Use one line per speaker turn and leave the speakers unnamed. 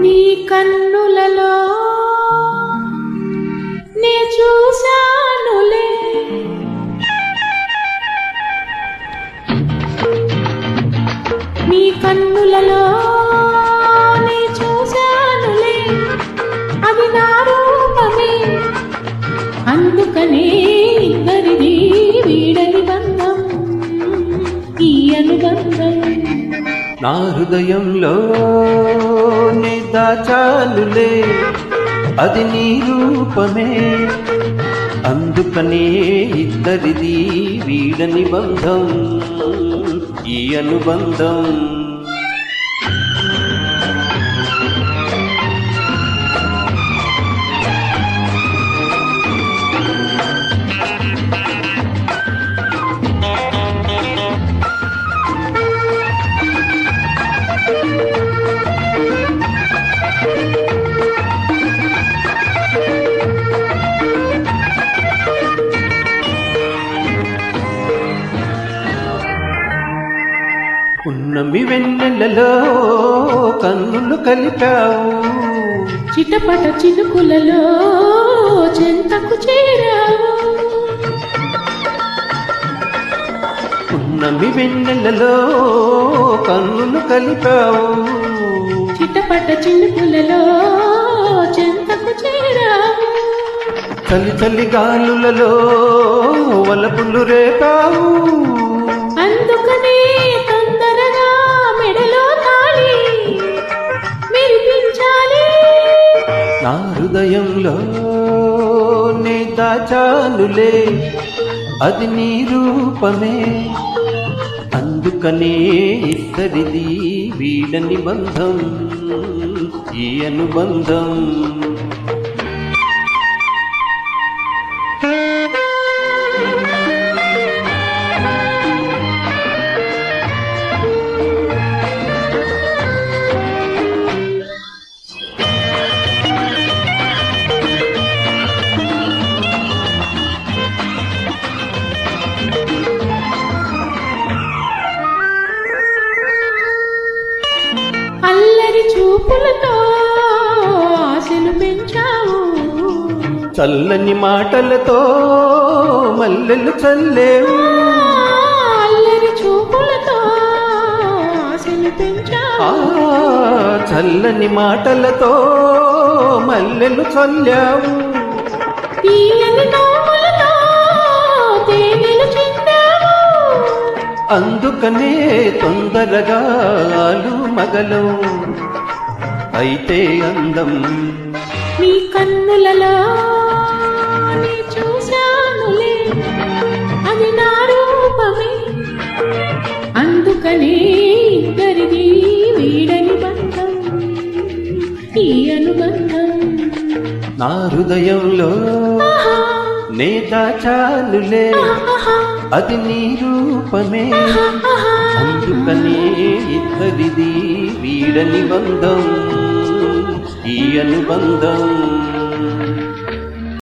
నీ కన్నులలో నే చూశానులే. నీ కన్నులలో నే చూశానులే. అది నా రూపమే. అందుకనే ఇద్దరిది వీడని బంధం ఈ అనుబంధం
నా హృదయంలో నిదాచాలులే అది నీ రూపమే. అందుకనే ఇద్దరిది వీడని బంధం ఈ అనుబంధం. పున్నమి వెన్నెలలో కన్నులు కలిపావు.
చిటపట చినుకులలో చెంతకు చేరావు.
పున్నమి వెన్నెలలో కన్నులు కలిపావు.
చిటపట చినుకులలో చెంతకు చేరావు.
చలి చలి గాలులలో వలపులు రేపావు. హృదయంలో నే దాచానులే అది నీ రూపమే. అందుకనే ఇద్దరిది వీడని బంధం ఈ అనుబంధం. చల్లని మాటలతో మల్లెలు చల్లేవు.
అల్లరి చూపులతో ఆశలు
ఆ
పెంచావు
చల్లని మాటలతో మల్లెలు చల్లావు.
తీయని నవ్వులతో తేనెలు చిందావు.
అందుకనే తొందరగా ఆలు మగలం అయితే అందం
నీ కన్నులలో నీ చూశానులే. అది నా రూపమే. అందుకనే ఇద్దరిది వీడని బంధం ఈ అనుబంధం.
నా హృదయంలో నే దాచానులే
ఆహా,
అది నీ రూపమే. అందుకనే ఇద్దరిది వీడని బంధం. ఈ అనుబంధం